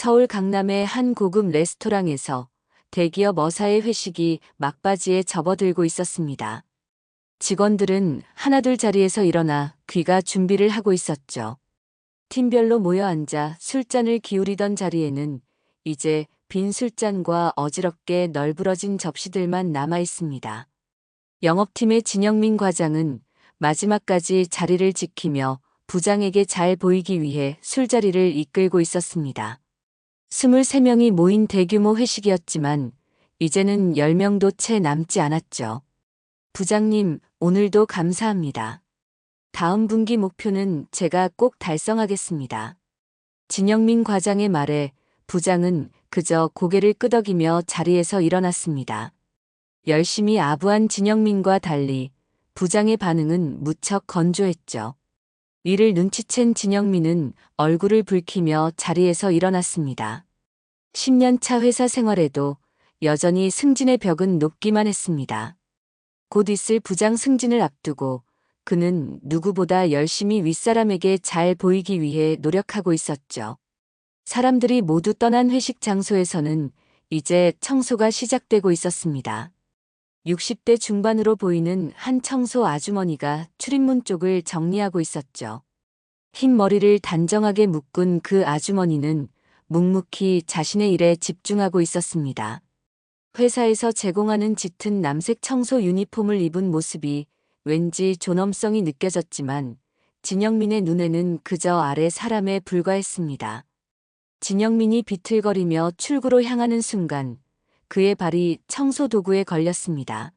서울 강남의 한 고급 레스토랑에서 대기업 어사의 회식이 막바지에 접어들고 있었습니다. 직원들은 하나둘 자리에서 일어나 귀가 준비를 하고 있었죠. 팀별로 모여 앉아 술잔을 기울이던 자리에는 이제 빈 술잔과 어지럽게 널브러진 접시들만 남아 있습니다. 영업팀의 진영민 과장은 마지막까지 자리를 지키며 부장에게 잘 보이기 위해 술자리를 이끌고 있었습니다. 23명이 모인 대규모 회식이었지만 이제는 10명도 채 남지 않았죠. 부장님, 오늘도 감사합니다. 다음 분기 목표는 제가 꼭 달성하겠습니다. 진영민 과장의 말에 부장은 그저 고개를 끄덕이며 자리에서 일어났습니다. 열심히 아부한 진영민과 달리 부장의 반응은 무척 건조했죠. 이를 눈치챈 진영민은 얼굴을 붉히며 자리에서 일어났습니다. 10년차 회사 생활에도 여전히 승진의 벽은 높기만 했습니다. 곧 있을 부장 승진을 앞두고 그는 누구보다 열심히 윗사람에게 잘 보이기 위해 노력하고 있었죠. 사람들이 모두 떠난 회식 장소에서는 이제 청소가 시작되고 있었습니다. 60대 중반으로 보이는 한 청소 아주머니가 출입문 쪽을 정리하고 있었죠. 흰 머리를 단정하게 묶은 그 아주머니는 묵묵히 자신의 일에 집중하고 있었습니다. 회사에서 제공하는 짙은 남색 청소 유니폼을 입은 모습이 왠지 존엄성이 느껴졌지만 진영민의 눈에는 그저 아래 사람에 불과했습니다. 진영민이 비틀거리며 출구로 향하는 순간 그의 발이 청소 도구에 걸렸습니다.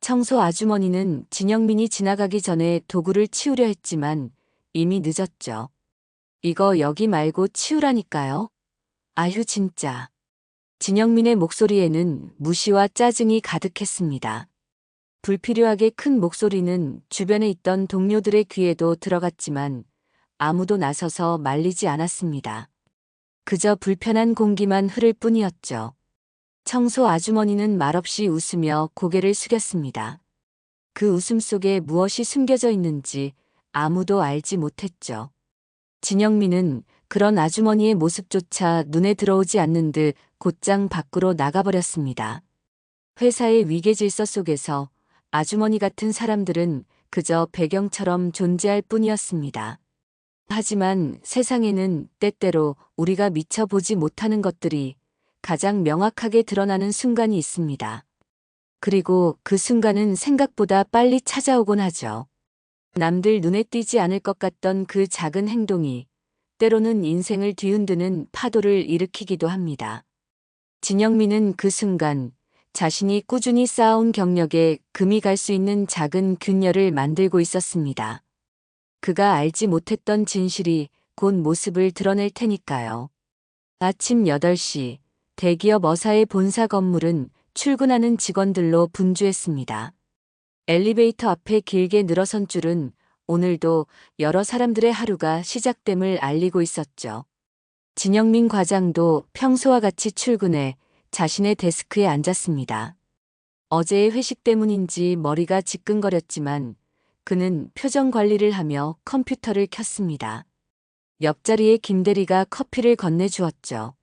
청소 아주머니는 진영민이 지나가기 전에 도구를 치우려 했지만 이미 늦었죠. 이거 여기 말고 치우라니까요. 아휴 진짜. 진영민의 목소리에는 무시와 짜증이 가득했습니다. 불필요하게 큰 목소리는 주변에 있던 동료들의 귀에도 들어갔지만 아무도 나서서 말리지 않았습니다. 그저 불편한 공기만 흐를 뿐이었죠. 청소 아주머니는 말없이 웃으며 고개를 숙였습니다. 그 웃음 속에 무엇이 숨겨져 있는지 아무도 알지 못했죠. 진영민은 그런 아주머니의 모습조차 눈에 들어오지 않는 듯 곧장 밖으로 나가버렸습니다. 회사의 위계 질서 속에서 아주머니 같은 사람들은 그저 배경처럼 존재할 뿐이었습니다. 하지만 세상에는 때때로 우리가 미처 보지 못하는 것들이 가장 명확하게 드러나는 순간이 있습니다. 그리고 그 순간은 생각보다 빨리 찾아오곤 하죠. 남들 눈에 띄지 않을 것 같던 그 작은 행동이 때로는 인생을 뒤흔드는 파도를 일으키기도 합니다. 진영민은 그 순간 자신이 꾸준히 쌓아온 경력에 금이 갈 수 있는 작은 균열을 만들고 있었습니다. 그가 알지 못했던 진실이 곧 모습을 드러낼 테니까요. 아침 8시 대기업 어사의 본사 건물은 출근하는 직원들로 분주했습니다. 엘리베이터 앞에 길게 늘어선 줄은 오늘도 여러 사람들의 하루가 시작됨을 알리고 있었죠. 진영민 과장도 평소와 같이 출근해 자신의 데스크에 앉았습니다. 어제의 회식 때문인지 머리가 지끈거렸지만 그는 표정 관리를 하며 컴퓨터를 켰습니다. 옆자리에 김대리가 커피를 건네주었죠.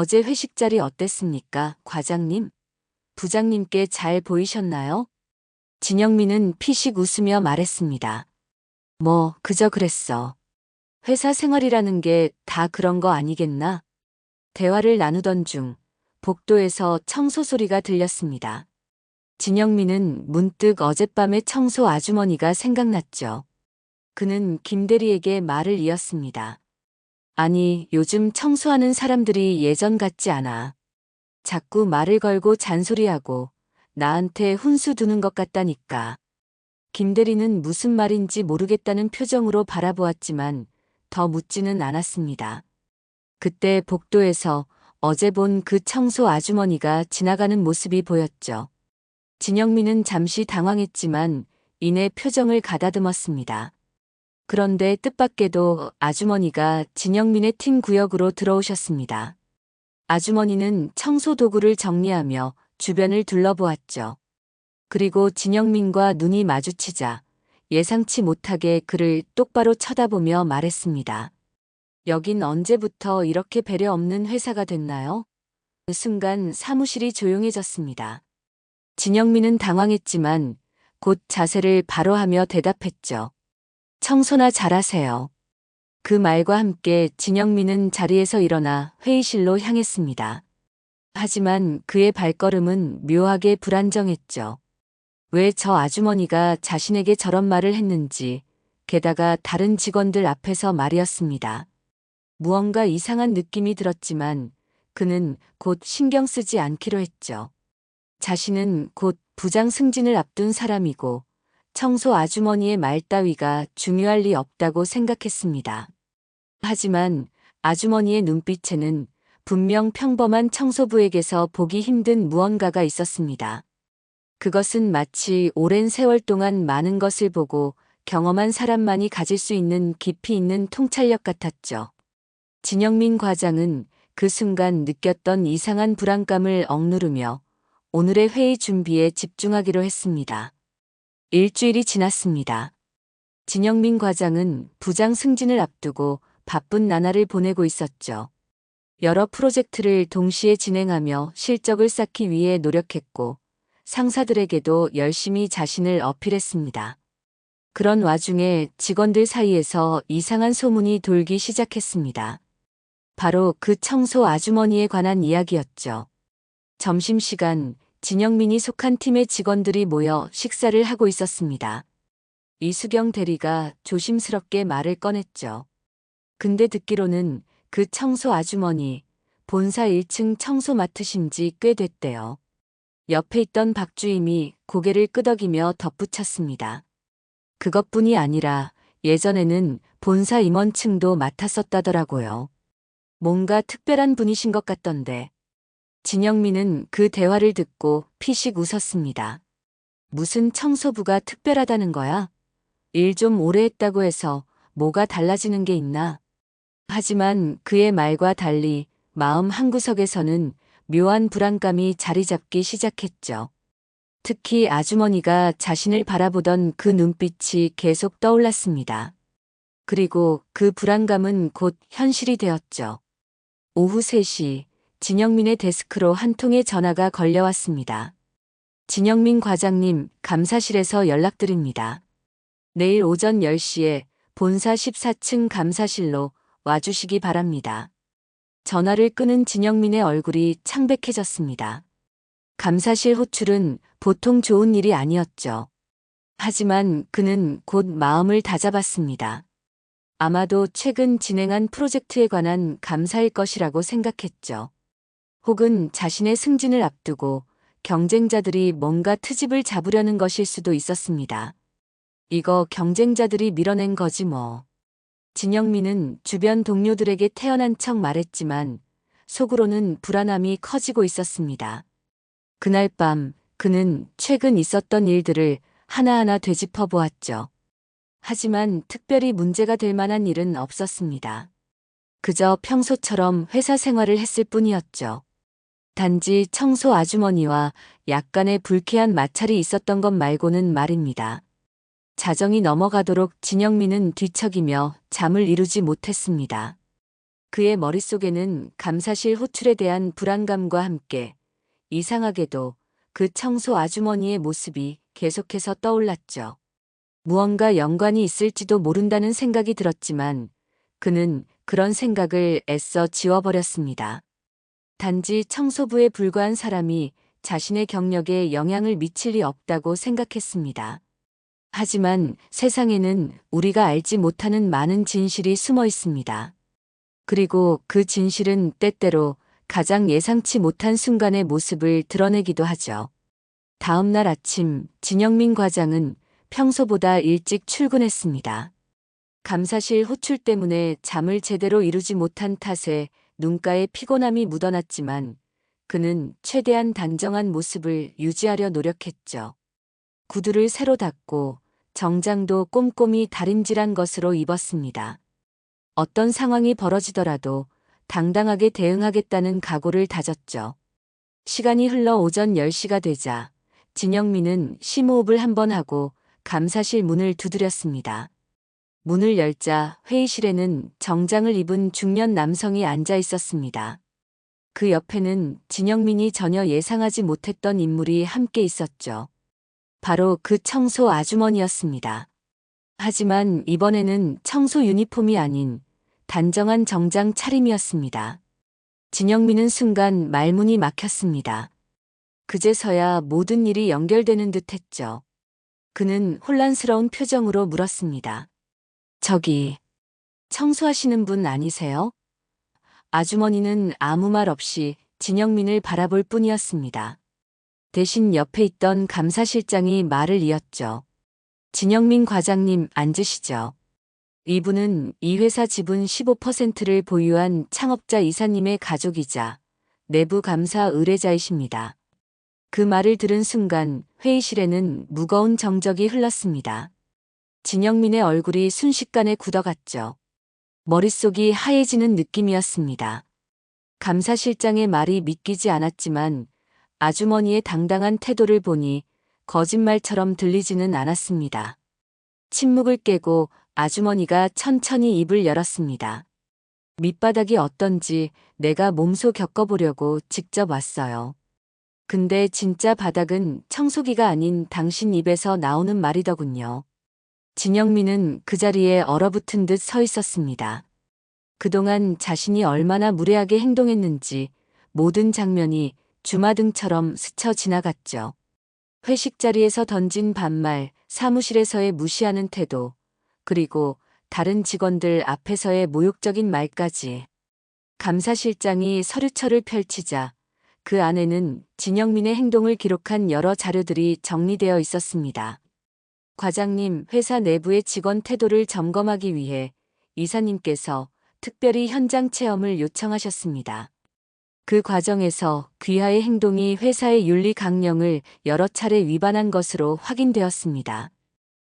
어제 회식 자리 어땠습니까, 과장님? 부장님께 잘 보이셨나요? 진영민은 피식 웃으며 말했습니다. 뭐, 그저 그랬어. 회사 생활이라는 게 다 그런 거 아니겠나? 대화를 나누던 중 복도에서 청소 소리가 들렸습니다. 진영민은 문득 어젯밤의 청소 아주머니가 생각났죠. 그는 김대리에게 말을 이었습니다. 아니, 요즘 청소하는 사람들이 예전 같지 않아. 자꾸 말을 걸고 잔소리하고 나한테 훈수 두는 것 같다니까. 김대리는 무슨 말인지 모르겠다는 표정으로 바라보았지만 더 묻지는 않았습니다. 그때 복도에서 어제 본 그 청소 아주머니가 지나가는 모습이 보였죠. 진영민은 잠시 당황했지만 이내 표정을 가다듬었습니다. 그런데 뜻밖에도 아주머니가 진영민의 팀 구역으로 들어오셨습니다. 아주머니는 청소 도구를 정리하며 주변을 둘러보았죠. 그리고 진영민과 눈이 마주치자 예상치 못하게 그를 똑바로 쳐다보며 말했습니다. 여긴 언제부터 이렇게 배려 없는 회사가 됐나요? 그 순간 사무실이 조용해졌습니다. 진영민은 당황했지만 곧 자세를 바로 하며 대답했죠. 청소나 잘하세요. 그 말과 함께 진영민은 자리에서 일어나 회의실로 향했습니다. 하지만 그의 발걸음은 묘하게 불안정했죠. 왜 저 아주머니가 자신에게 저런 말을 했는지, 게다가 다른 직원들 앞에서 말이었습니다. 무언가 이상한 느낌이 들었지만 그는 곧 신경 쓰지 않기로 했죠. 자신은 곧 부장 승진을 앞둔 사람이고 청소 아주머니의 말 따위가 중요할 리 없다고 생각했습니다. 하지만 아주머니의 눈빛에는 분명 평범한 청소부에게서 보기 힘든 무언가가 있었습니다. 그것은 마치 오랜 세월 동안 많은 것을 보고 경험한 사람만이 가질 수 있는 깊이 있는 통찰력 같았죠. 진영민 과장은 그 순간 느꼈던 이상한 불안감을 억누르며 오늘의 회의 준비에 집중하기로 했습니다. 일주일이 지났습니다. 진영민 과장은 부장 승진을 앞두고 바쁜 나날을 보내고 있었죠. 여러 프로젝트를 동시에 진행하며 실적을 쌓기 위해 노력했고 상사들에게도 열심히 자신을 어필했습니다. 그런 와중에 직원들 사이에서 이상한 소문이 돌기 시작했습니다. 바로 그 청소 아주머니에 관한 이야기였죠. 점심시간 진영민이 속한 팀의 직원들이 모여 식사를 하고 있었습니다. 이수경 대리가 조심스럽게 말을 꺼냈죠. 근데 듣기로는 그 청소 아주머니 본사 1층 청소 맡으신 지 꽤 됐대요. 옆에 있던 박주임이 고개를 끄덕이며 덧붙였습니다. 그것뿐이 아니라 예전에는 본사 임원층도 맡았었다더라고요. 뭔가 특별한 분이신 것 같던데. 진영민은 그 대화를 듣고 피식 웃었습니다. 무슨 청소부가 특별하다는 거야? 일 좀 오래 했다고 해서 뭐가 달라지는 게 있나? 하지만 그의 말과 달리 마음 한구석에서는 묘한 불안감이 자리 잡기 시작했죠. 특히 아주머니가 자신을 바라보던 그 눈빛이 계속 떠올랐습니다. 그리고 그 불안감은 곧 현실이 되었죠. 오후 3시 진영민의 데스크로 한 통의 전화가 걸려왔습니다. 진영민 과장님, 감사실에서 연락드립니다. 내일 오전 10시에 본사 14층 감사실로 와주시기 바랍니다. 전화를 끄는 진영민의 얼굴이 창백해졌습니다. 감사실 호출은 보통 좋은 일이 아니었죠. 하지만 그는 곧 마음을 다잡았습니다. 아마도 최근 진행한 프로젝트에 관한 감사일 것이라고 생각했죠. 혹은 자신의 승진을 앞두고 경쟁자들이 뭔가 트집을 잡으려는 것일 수도 있었습니다. 이거 경쟁자들이 밀어낸 거지 뭐. 진영민은 주변 동료들에게 태어난 척 말했지만 속으로는 불안함이 커지고 있었습니다. 그날 밤 그는 최근 있었던 일들을 하나하나 되짚어 보았죠. 하지만 특별히 문제가 될 만한 일은 없었습니다. 그저 평소처럼 회사 생활을 했을 뿐이었죠. 단지 청소 아주머니와 약간의 불쾌한 마찰이 있었던 것 말고는 말입니다. 자정이 넘어가도록 진영민은 뒤척이며 잠을 이루지 못했습니다. 그의 머릿속에는 감사실 호출에 대한 불안감과 함께 이상하게도 그 청소 아주머니의 모습이 계속해서 떠올랐죠. 무언가 연관이 있을지도 모른다는 생각이 들었지만 그는 그런 생각을 애써 지워버렸습니다. 단지 청소부에 불과한 사람이 자신의 경력에 영향을 미칠 리 없다고 생각했습니다. 하지만 세상에는 우리가 알지 못하는 많은 진실이 숨어 있습니다. 그리고 그 진실은 때때로 가장 예상치 못한 순간의 모습을 드러내기도 하죠. 다음 날 아침 진영민 과장은 평소보다 일찍 출근했습니다. 감사실 호출 때문에 잠을 제대로 이루지 못한 탓에 눈가에 피곤함이 묻어났지만 그는 최대한 단정한 모습을 유지하려 노력했죠. 구두를 새로 닦고 정장도 꼼꼼히 다림질한 것으로 입었습니다. 어떤 상황이 벌어지더라도 당당하게 대응하겠다는 각오를 다졌죠. 시간이 흘러 오전 10시가 되자 진영민은 심호흡을 한 번 하고 감사실 문을 두드렸습니다. 문을 열자 회의실에는 정장을 입은 중년 남성이 앉아 있었습니다. 그 옆에는 진영민이 전혀 예상하지 못했던 인물이 함께 있었죠. 바로 그 청소 아주머니였습니다. 하지만 이번에는 청소 유니폼이 아닌 단정한 정장 차림이었습니다. 진영민은 순간 말문이 막혔습니다. 그제서야 모든 일이 연결되는 듯 했죠. 그는 혼란스러운 표정으로 물었습니다. 저기, 청소하시는 분 아니세요? 아주머니는 아무 말 없이 진영민을 바라볼 뿐이었습니다. 대신 옆에 있던 감사실장이 말을 이었죠. 진영민 과장님 앉으시죠. 이분은 이 회사 지분 15%를 보유한 창업자 이사님의 가족이자 내부 감사 의뢰자이십니다. 그 말을 들은 순간 회의실에는 무거운 정적이 흘렀습니다. 진영민의 얼굴이 순식간에 굳어갔죠. 머릿속이 하얘지는 느낌이었습니다. 감사실장의 말이 믿기지 않았지만 아주머니의 당당한 태도를 보니 거짓말처럼 들리지는 않았습니다. 침묵을 깨고 아주머니가 천천히 입을 열었습니다. 밑바닥이 어떤지 내가 몸소 겪어보려고 직접 왔어요. 근데 진짜 바닥은 청소기가 아닌 당신 입에서 나오는 말이더군요. 진영민은 그 자리에 얼어붙은 듯 서 있었습니다. 그동안 자신이 얼마나 무례하게 행동했는지 모든 장면이 주마등처럼 스쳐 지나갔죠. 회식 자리에서 던진 반말, 사무실에서의 무시하는 태도, 그리고 다른 직원들 앞에서의 모욕적인 말까지. 감사실장이 서류철을 펼치자 그 안에는 진영민의 행동을 기록한 여러 자료들이 정리되어 있었습니다. 과장님, 회사 내부의 직원 태도를 점검하기 위해 이사님께서 특별히 현장 체험을 요청하셨습니다. 그 과정에서 귀하의 행동이 회사의 윤리 강령을 여러 차례 위반한 것으로 확인되었습니다.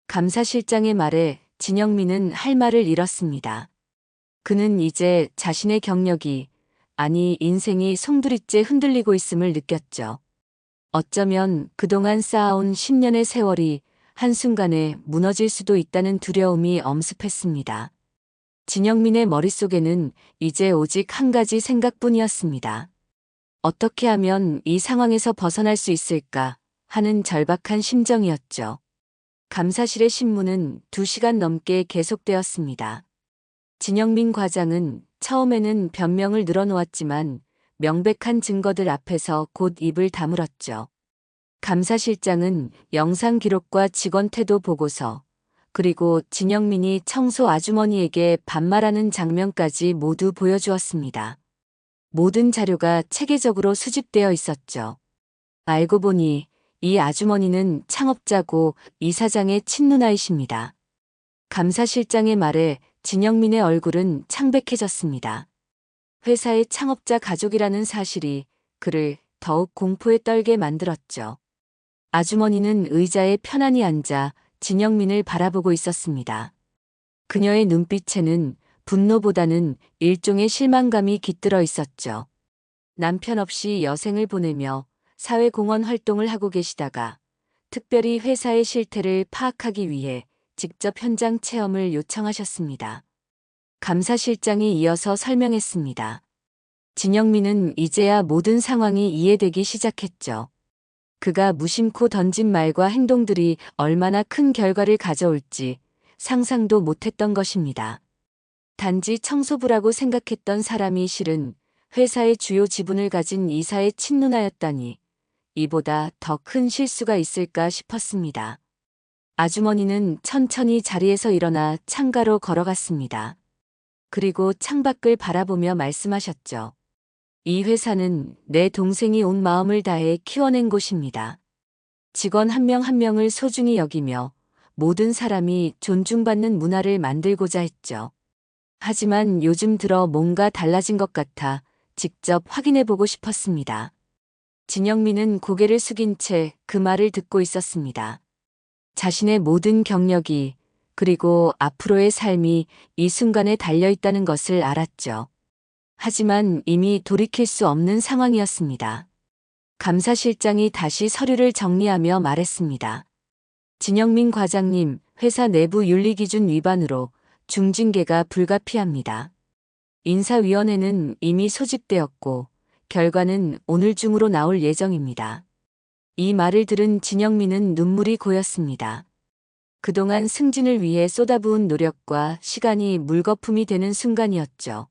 감사실장의 말에 진영민은 할 말을 잃었습니다. 그는 이제 자신의 경력이, 아니 인생이 송두리째 흔들리고 있음을 느꼈죠. 어쩌면 그동안 쌓아온 10년의 세월이 한순간에 무너질 수도 있다는 두려움이 엄습했습니다. 진영민의 머릿속에는 이제 오직 한 가지 생각뿐이었습니다. 어떻게 하면 이 상황에서 벗어날 수 있을까 하는 절박한 심정이었죠. 감사실의 신문은 2시간 넘게 계속되었습니다. 진영민 과장은 처음에는 변명을 늘어놓았지만 명백한 증거들 앞에서 곧 입을 다물었죠. 감사실장은 영상 기록과 직원 태도 보고서 그리고 진영민이 청소 아주머니에게 반말하는 장면까지 모두 보여주었습니다. 모든 자료가 체계적으로 수집되어 있었죠. 알고 보니 이 아주머니는 창업자고 이사장의 친누나이십니다. 감사실장의 말에 진영민의 얼굴은 창백해졌습니다. 회사의 창업자 가족이라는 사실이 그를 더욱 공포에 떨게 만들었죠. 아주머니는 의자에 편안히 앉아 진영민을 바라보고 있었습니다. 그녀의 눈빛에는 분노보다는 일종의 실망감이 깃들어 있었죠. 남편 없이 여생을 보내며 사회공헌 활동을 하고 계시다가 특별히 회사의 실태를 파악하기 위해 직접 현장 체험을 요청하셨습니다. 감사실장이 이어서 설명했습니다. 진영민은 이제야 모든 상황이 이해되기 시작했죠. 그가 무심코 던진 말과 행동들이 얼마나 큰 결과를 가져올지 상상도 못했던 것입니다. 단지 청소부라고 생각했던 사람이 실은 회사의 주요 지분을 가진 이사의 친누나였다니 이보다 더 큰 실수가 있을까 싶었습니다. 아주머니는 천천히 자리에서 일어나 창가로 걸어갔습니다. 그리고 창밖을 바라보며 말씀하셨죠. 이 회사는 내 동생이 온 마음을 다해 키워낸 곳입니다. 직원 한 명 한 명을 소중히 여기며 모든 사람이 존중받는 문화를 만들고자 했죠. 하지만 요즘 들어 뭔가 달라진 것 같아 직접 확인해 보고 싶었습니다. 진영민은 고개를 숙인 채 그 말을 듣고 있었습니다. 자신의 모든 경력이 그리고 앞으로의 삶이 이 순간에 달려 있다는 것을 알았죠. 하지만 이미 돌이킬 수 없는 상황이었습니다. 감사실장이 다시 서류를 정리하며 말했습니다. 진영민 과장님, 회사 내부 윤리기준 위반으로 중징계가 불가피합니다. 인사위원회는 이미 소집되었고 결과는 오늘 중으로 나올 예정입니다. 이 말을 들은 진영민은 눈물이 고였습니다. 그동안 승진을 위해 쏟아부은 노력과 시간이 물거품이 되는 순간이었죠.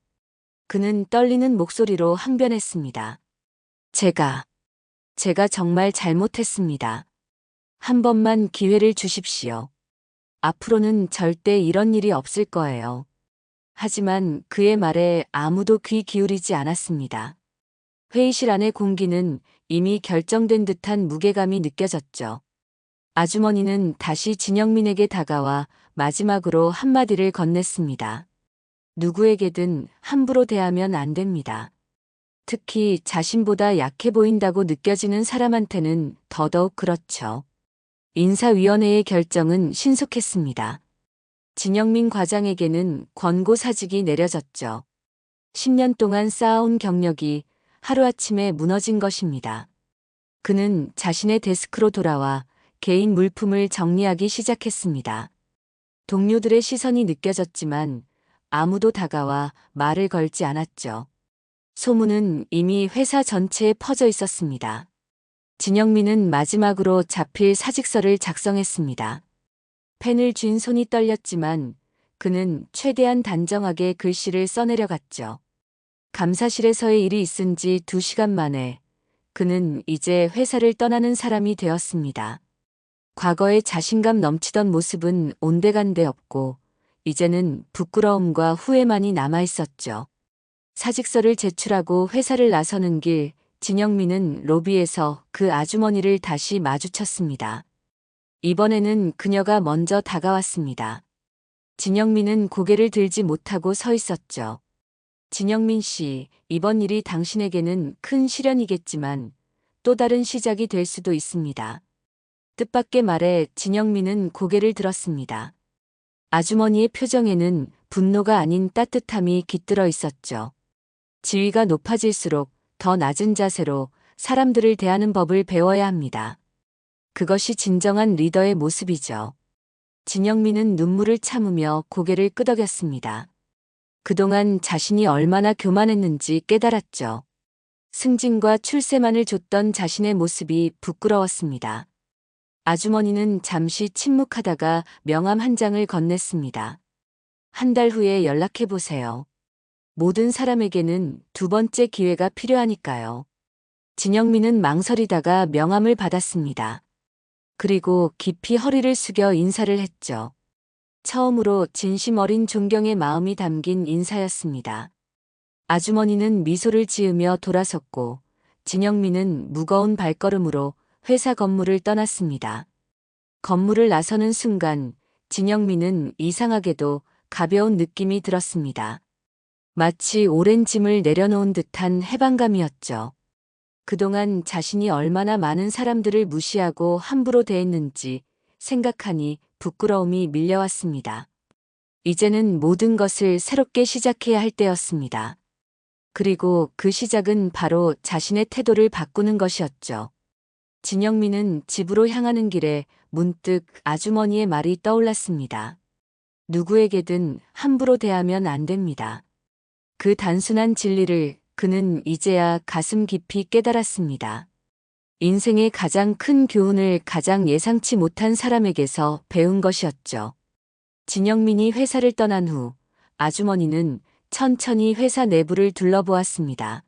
그는 떨리는 목소리로 항변했습니다. 제가, 제가 정말 잘못했습니다. 한 번만 기회를 주십시오. 앞으로는 절대 이런 일이 없을 거예요. 하지만 그의 말에 아무도 귀 기울이지 않았습니다. 회의실 안의 공기는 이미 결정된 듯한 무게감이 느껴졌죠. 아주머니는 다시 진영민에게 다가와 마지막으로 한마디를 건넸습니다. 누구에게든 함부로 대하면 안 됩니다. 특히 자신보다 약해 보인다고 느껴지는 사람한테는 더더욱 그렇죠. 인사위원회의 결정은 신속했습니다. 진영민 과장에게는 권고 사직이 내려졌죠. 10년 동안 쌓아온 경력이 하루아침에 무너진 것입니다. 그는 자신의 데스크로 돌아와 개인 물품을 정리하기 시작했습니다. 동료들의 시선이 느껴졌지만 아무도 다가와 말을 걸지 않았죠. 소문은 이미 회사 전체에 퍼져 있었습니다. 진영민은 마지막으로 자필 사직서를 작성했습니다. 펜을 쥔 손이 떨렸지만 그는 최대한 단정하게 글씨를 써내려갔죠. 감사실에서의 일이 있은 지두 시간 만에 그는 이제 회사를 떠나는 사람이 되었습니다. 과거의 자신감 넘치던 모습은 온데간데 없고 이제는 부끄러움과 후회만이 남아 있었죠. 사직서를 제출하고 회사를 나서는 길 진영민은 로비에서 그 아주머니를 다시 마주쳤습니다. 이번에는 그녀가 먼저 다가왔습니다. 진영민은 고개를 들지 못하고 서 있었죠. 진영민 씨, 이번 일이 당신에게는 큰 시련이겠지만 또 다른 시작이 될 수도 있습니다. 뜻밖의 말에 진영민은 고개를 들었습니다. 아주머니의 표정에는 분노가 아닌 따뜻함이 깃들어 있었죠. 지위가 높아질수록 더 낮은 자세로 사람들을 대하는 법을 배워야 합니다. 그것이 진정한 리더의 모습이죠. 진영민은 눈물을 참으며 고개를 끄덕였습니다. 그동안 자신이 얼마나 교만했는지 깨달았죠. 승진과 출세만을 줬던 자신의 모습이 부끄러웠습니다. 아주머니는 잠시 침묵하다가 명함 한 장을 건넸습니다. 한 달 후에 연락해보세요. 모든 사람에게는 두 번째 기회가 필요하니까요. 진영민은 망설이다가 명함을 받았습니다. 그리고 깊이 허리를 숙여 인사를 했죠. 처음으로 진심 어린 존경의 마음이 담긴 인사였습니다. 아주머니는 미소를 지으며 돌아섰고 진영민은 무거운 발걸음으로 회사 건물을 떠났습니다. 건물을 나서는 순간 진영민은 이상하게도 가벼운 느낌이 들었습니다. 마치 오랜 짐을 내려놓은 듯한 해방감이었죠. 그동안 자신이 얼마나 많은 사람들을 무시하고 함부로 대했는지 생각하니 부끄러움이 밀려왔습니다. 이제는 모든 것을 새롭게 시작해야 할 때였습니다. 그리고 그 시작은 바로 자신의 태도를 바꾸는 것이었죠. 진영민은 집으로 향하는 길에 문득 아주머니의 말이 떠올랐습니다. 누구에게든 함부로 대하면 안 됩니다. 그 단순한 진리를 그는 이제야 가슴 깊이 깨달았습니다. 인생의 가장 큰 교훈을 가장 예상치 못한 사람에게서 배운 것이었죠. 진영민이 회사를 떠난 후 아주머니는 천천히 회사 내부를 둘러보았습니다.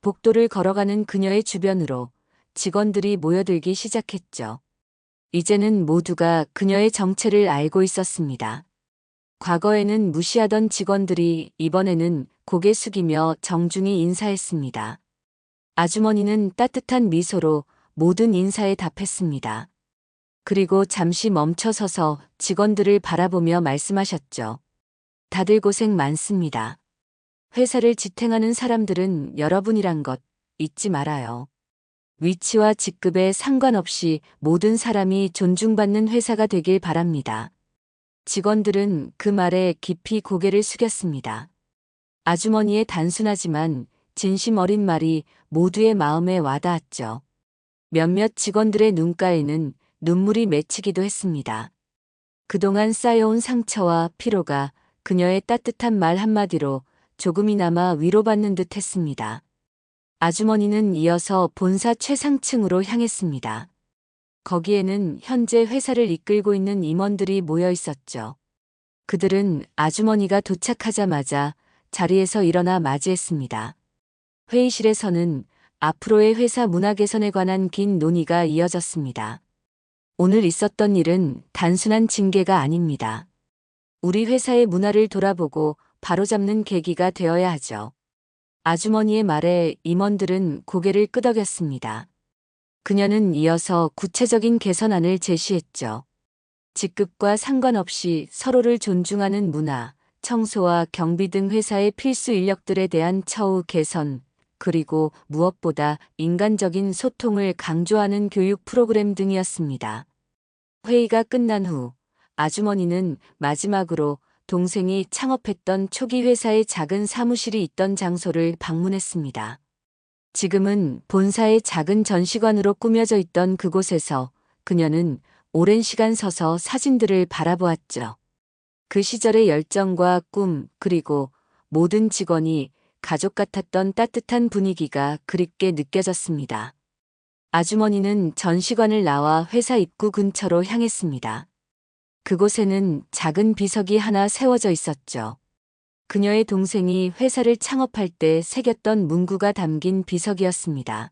복도를 걸어가는 그녀의 주변으로 직원들이 모여들기 시작했죠. 이제는 모두가 그녀의 정체를 알고 있었습니다. 과거에는 무시하던 직원들이 이번에는 고개 숙이며 정중히 인사했습니다. 아주머니는 따뜻한 미소로 모든 인사에 답했습니다. 그리고 잠시 멈춰서서 직원들을 바라보며 말씀하셨죠. 다들 고생 많습니다. 회사를 지탱하는 사람들은 여러분이란 것 잊지 말아요. 위치와 직급에 상관없이 모든 사람이 존중받는 회사가 되길 바랍니다. 직원들은 그 말에 깊이 고개를 숙였습니다. 아주머니의 단순하지만 진심 어린 말이 모두의 마음에 와닿았죠. 몇몇 직원들의 눈가에는 눈물이 맺히기도 했습니다. 그동안 쌓여온 상처와 피로가 그녀의 따뜻한 말 한마디로 조금이나마 위로받는 듯 했습니다. 아주머니는 이어서 본사 최상층으로 향했습니다. 거기에는 현재 회사를 이끌고 있는 임원들이 모여 있었죠. 그들은 아주머니가 도착하자마자 자리에서 일어나 맞이했습니다. 회의실에서는 앞으로의 회사 문화 개선에 관한 긴 논의가 이어졌습니다. 오늘 있었던 일은 단순한 징계가 아닙니다. 우리 회사의 문화를 돌아보고 바로잡는 계기가 되어야 하죠. 아주머니의 말에 임원들은 고개를 끄덕였습니다. 그녀는 이어서 구체적인 개선안을 제시했죠. 직급과 상관없이 서로를 존중하는 문화, 청소와 경비 등 회사의 필수 인력들에 대한 처우 개선, 그리고 무엇보다 인간적인 소통을 강조하는 교육 프로그램 등이었습니다. 회의가 끝난 후 아주머니는 마지막으로 동생이 창업했던 초기 회사의 작은 사무실이 있던 장소를 방문했습니다. 지금은 본사의 작은 전시관으로 꾸며져 있던 그곳에서 그녀는 오랜 시간 서서 사진들을 바라보았죠. 그 시절의 열정과 꿈, 그리고 모든 직원이 가족 같았던 따뜻한 분위기가 그립게 느껴졌습니다. 아주머니는 전시관을 나와 회사 입구 근처로 향했습니다. 그곳에는 작은 비석이 하나 세워져 있었죠. 그녀의 동생이 회사를 창업할 때 새겼던 문구가 담긴 비석이었습니다.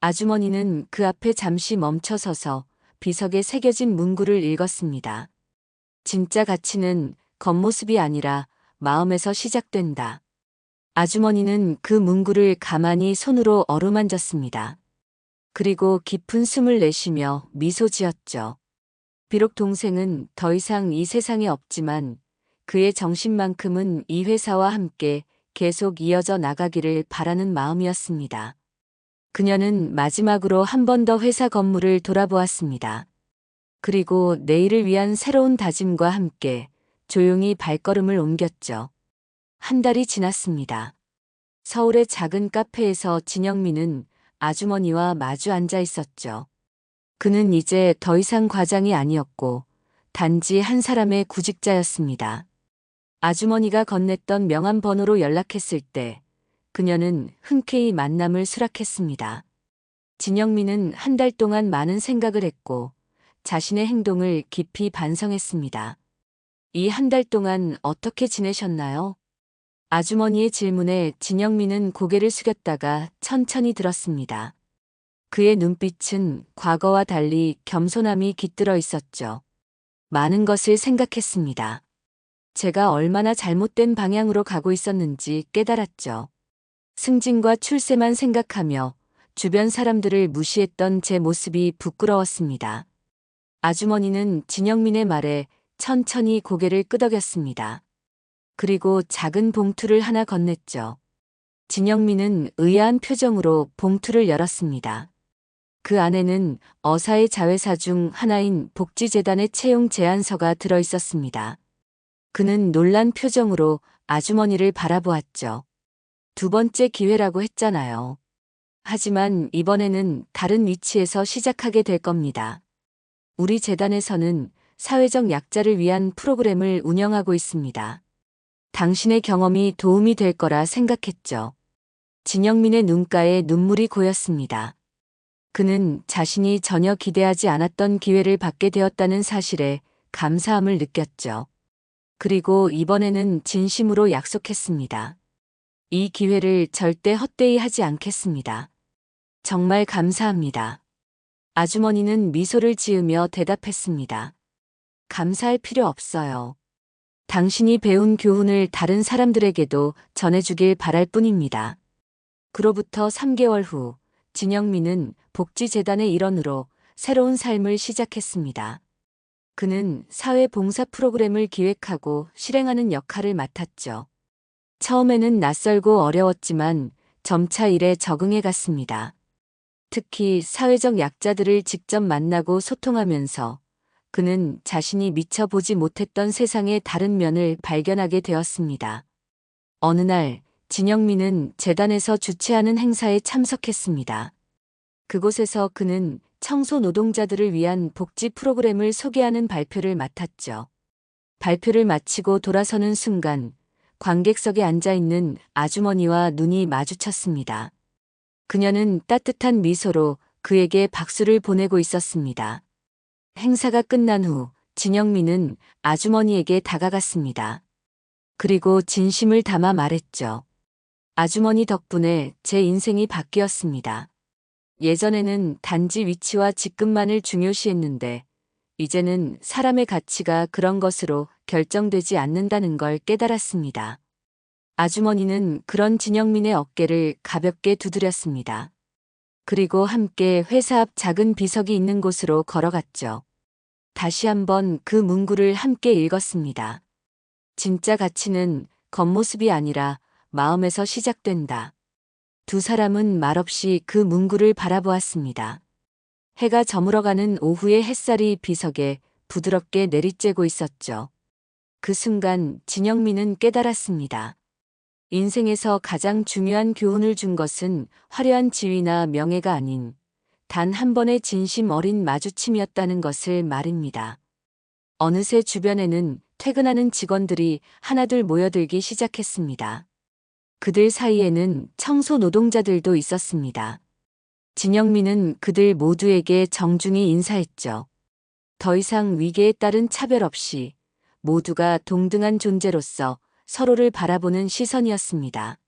아주머니는 그 앞에 잠시 멈춰서서 비석에 새겨진 문구를 읽었습니다. 진짜 가치는 겉모습이 아니라 마음에서 시작된다. 아주머니는 그 문구를 가만히 손으로 어루만졌습니다. 그리고 깊은 숨을 내쉬며 미소 지었죠. 비록 동생은 더 이상 이 세상에 없지만 그의 정신만큼은 이 회사와 함께 계속 이어져 나가기를 바라는 마음이었습니다. 그녀는 마지막으로 한 번 더 회사 건물을 돌아보았습니다. 그리고 내일을 위한 새로운 다짐과 함께 조용히 발걸음을 옮겼죠. 한 달이 지났습니다. 서울의 작은 카페에서 진영민은 아주머니와 마주 앉아 있었죠. 그는 이제 더 이상 과장이 아니었고 단지 한 사람의 구직자였습니다. 아주머니가 건넸던 명함 번호로 연락했을 때 그녀는 흔쾌히 만남을 수락했습니다. 진영민은 한 달 동안 많은 생각을 했고 자신의 행동을 깊이 반성했습니다. 이 한 달 동안 어떻게 지내셨나요? 아주머니의 질문에 진영민은 고개를 숙였다가 천천히 들었습니다. 그의 눈빛은 과거와 달리 겸손함이 깃들어 있었죠. 많은 것을 생각했습니다. 제가 얼마나 잘못된 방향으로 가고 있었는지 깨달았죠. 승진과 출세만 생각하며 주변 사람들을 무시했던 제 모습이 부끄러웠습니다. 아주머니는 진영민의 말에 천천히 고개를 끄덕였습니다. 그리고 작은 봉투를 하나 건넸죠. 진영민은 의아한 표정으로 봉투를 열었습니다. 그 안에는 어사의 자회사 중 하나인 복지재단의 채용 제안서가 들어 있었습니다. 그는 놀란 표정으로 아주머니를 바라보았죠. 두 번째 기회라고 했잖아요. 하지만 이번에는 다른 위치에서 시작하게 될 겁니다. 우리 재단에서는 사회적 약자를 위한 프로그램을 운영하고 있습니다. 당신의 경험이 도움이 될 거라 생각했죠. 진영민의 눈가에 눈물이 고였습니다. 그는 자신이 전혀 기대하지 않았던 기회를 받게 되었다는 사실에 감사함을 느꼈죠. 그리고 이번에는 진심으로 약속했습니다. 이 기회를 절대 헛되이 하지 않겠습니다. 정말 감사합니다. 아주머니는 미소를 지으며 대답했습니다. 감사할 필요 없어요. 당신이 배운 교훈을 다른 사람들에게도 전해주길 바랄 뿐입니다. 그로부터 3개월 후 진영민은 복지재단의 일원으로 새로운 삶을 시작했습니다. 그는 사회 봉사 프로그램을 기획하고 실행하는 역할을 맡았죠. 처음에는 낯설고 어려웠지만 점차 일에 적응해 갔습니다. 특히 사회적 약자들을 직접 만나고 소통하면서 그는 자신이 미처 보지 못했던 세상의 다른 면을 발견하게 되었습니다. 어느 날 진영민은 재단에서 주최하는 행사에 참석했습니다. 그곳에서 그는 청소 노동자들을 위한 복지 프로그램을 소개하는 발표를 맡았죠. 발표를 마치고 돌아서는 순간 관객석에 앉아 있는 아주머니와 눈이 마주쳤습니다. 그녀는 따뜻한 미소로 그에게 박수를 보내고 있었습니다. 행사가 끝난 후 진영민은 아주머니에게 다가갔습니다. 그리고 진심을 담아 말했죠. 아주머니 덕분에 제 인생이 바뀌었습니다. 예전에는 단지 위치와 직급만을 중요시했는데 이제는 사람의 가치가 그런 것으로 결정되지 않는다는 걸 깨달았습니다. 아주머니는 그런 진영민의 어깨를 가볍게 두드렸습니다. 그리고 함께 회사 앞 작은 비석이 있는 곳으로 걸어갔죠. 다시 한번 그 문구를 함께 읽었습니다. 진짜 가치는 겉모습이 아니라 마음에서 시작된다. 두 사람은 말없이 그 문구를 바라보았습니다. 해가 저물어가는 오후의 햇살이 비석에 부드럽게 내리쬐고 있었죠. 그 순간 진영민은 깨달았습니다. 인생에서 가장 중요한 교훈을 준 것은 화려한 지위나 명예가 아닌 단 한 번의 진심 어린 마주침이었다는 것을 말입니다. 어느새 주변에는 퇴근하는 직원들이 하나둘 모여들기 시작했습니다. 그들 사이에는 청소 노동자들도 있었습니다. 진영민은 그들 모두에게 정중히 인사했죠. 더 이상 위계에 따른 차별 없이 모두가 동등한 존재로서 서로를 바라보는 시선이었습니다.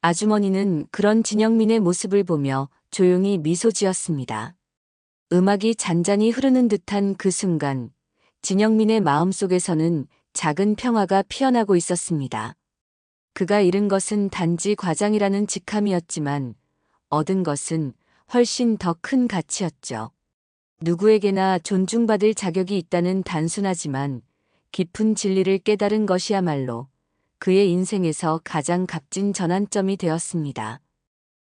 아주머니는 그런 진영민의 모습을 보며 조용히 미소 지었습니다. 음악이 잔잔히 흐르는 듯한 그 순간 진영민의 마음속에서는 작은 평화가 피어나고 있었습니다. 그가 잃은 것은 단지 과장이라는 직함이었지만 얻은 것은 훨씬 더 큰 가치였죠. 누구에게나 존중받을 자격이 있다는 단순하지만 깊은 진리를 깨달은 것이야말로 그의 인생에서 가장 값진 전환점이 되었습니다.